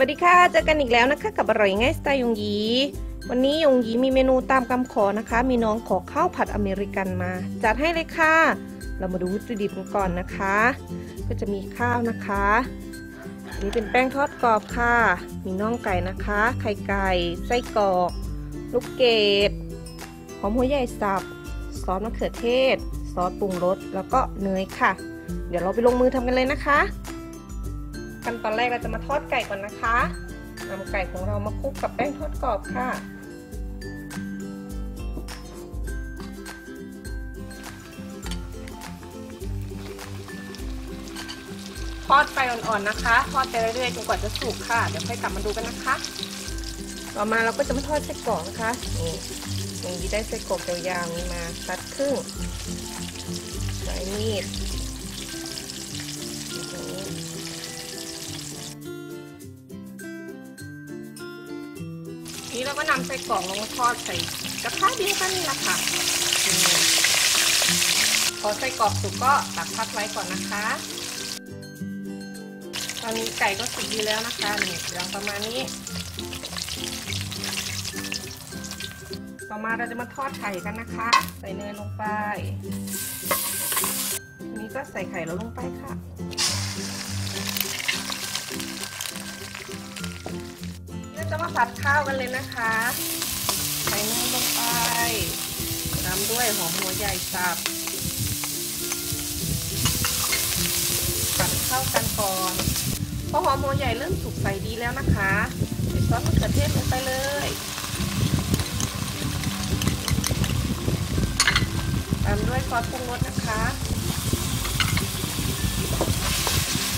วัสดีค่ะ เจอกันอีกแล้วนะคะ กับอร่อยง่ายสไตล์ยงยี วันนี้ยงยีมีเมนูตามคำขอนะคะ มีน้องขอข้าวผัดอเมริกันมา จัดให้เลยค่ะ เรามาดูวัตถุดิบกันก่อนนะคะ ก็จะมีข้าวนะคะอันนี่เป็นแป้งทอดกรอบค่ะ มีน่องไก่นะคะ ไข่ไก่ไส้กรอกลูกเกดหอมหัวใหญ่สับซอสมะเขือเทศ ซอสปรุงรสแล้วก็เนยค่ะ เดี๋ยวเราไปลงมือทำกันเลยนะคะ ขั้นตอนแรกเราจะมาทอดไก่ก่อนนะคะนำไก่ของเรามาคลุกกับแป้งทอดกรอบค่ะ ทอดไปอ่อนๆนะคะ ทอดไปเรื่อยๆจนกว่าจะสุกค่ะ เดี๋ยวค่อยกลับมาดูกันนะคะ ต่อมาเราก็จะมาทอดไส้กรอกนะคะนี่ตรงนี้ได้ไส้กรอกยาวๆนี้มาตัดครึ่งใช้มีด นี้เราก็นำใส่กล่องลงมาทอดใส่กระทะเดียวกันนี่แหละค่ะพอใส่กรอบสุกก็ตักพักไว้ก่อนนะคะ ตอนนี้ไก่ก็สุกดีแล้วนะคะนี่อย่างประมาณนี้ ต่อมาเราจะมาทอดไข่กันนะคะ ใส่เนยลงไป นี้ก็ใส่ไข่เราลงไปค่ะ จะมาผัดข้าวกันเลยนะคะใส่เนยลงไปตามด้วยหอมหัวใหญ่สับผัดเข้ากันก่อนพอหอมหัวใหญ่เริ่มสุกใส่ดีแล้วนะคะใส่ซอสมะเขือเทศลงไปเลยตามด้วยซอสปรุงรสนะคะ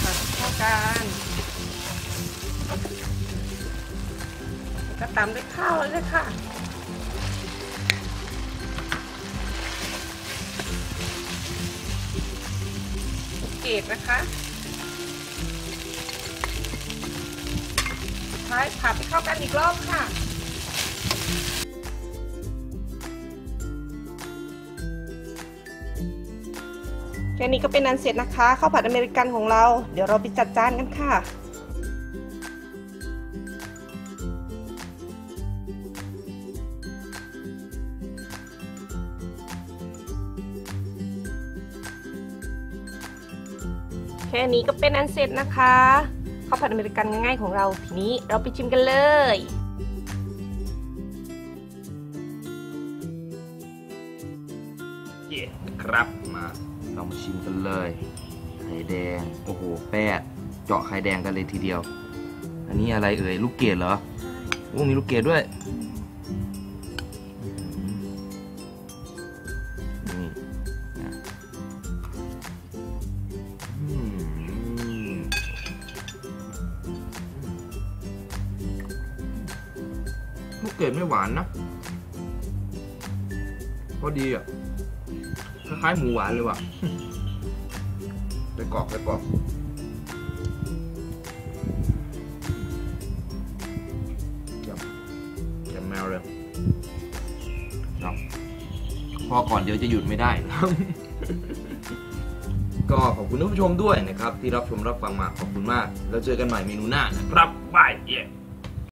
ผัดเข้ากัน ก็ตามด้วยข้าวเลยค่ะเกตนะคะท้ายผัดให้เข้ากันอีกรอบค่ะแค่นี้ก็เป็นอันเสร็จนะคะข้าวผัดอเมริกันของเรา เดี๋ยวเราไปจัดจานกันค่ะ แค่นี้ก็เป็นอันเสร็จนะคะข้าวผัดอเมริกันง่ายๆของเราทีนี้เราไปชิมกันเลยเย่ครับมาเรามาชิมกันเลยไข่แดงโอ้โหแปดเจาะไข่แดงกันเลยทีเดียว อันนี้อะไรเอ่ยลูกเกดเหรอโอ้มีลูกเกดด้วย ลูกเกดไม่หวานนะพอดีอะคล้ายๆหมูหวานเลยว่ะไปกรอกไปกรอกเยี่ยมเยี่ยมแมวเลยเนาะพอก่อนเดี๋ยวจะหยุดไม่ได้ก็ขอบคุณท่านผู้ชมด้วยนะครับ ที่รับชมรับฟังมาขอบคุณมาก แล้วเจอกันใหม่เมนูหน้านะครับบายเย้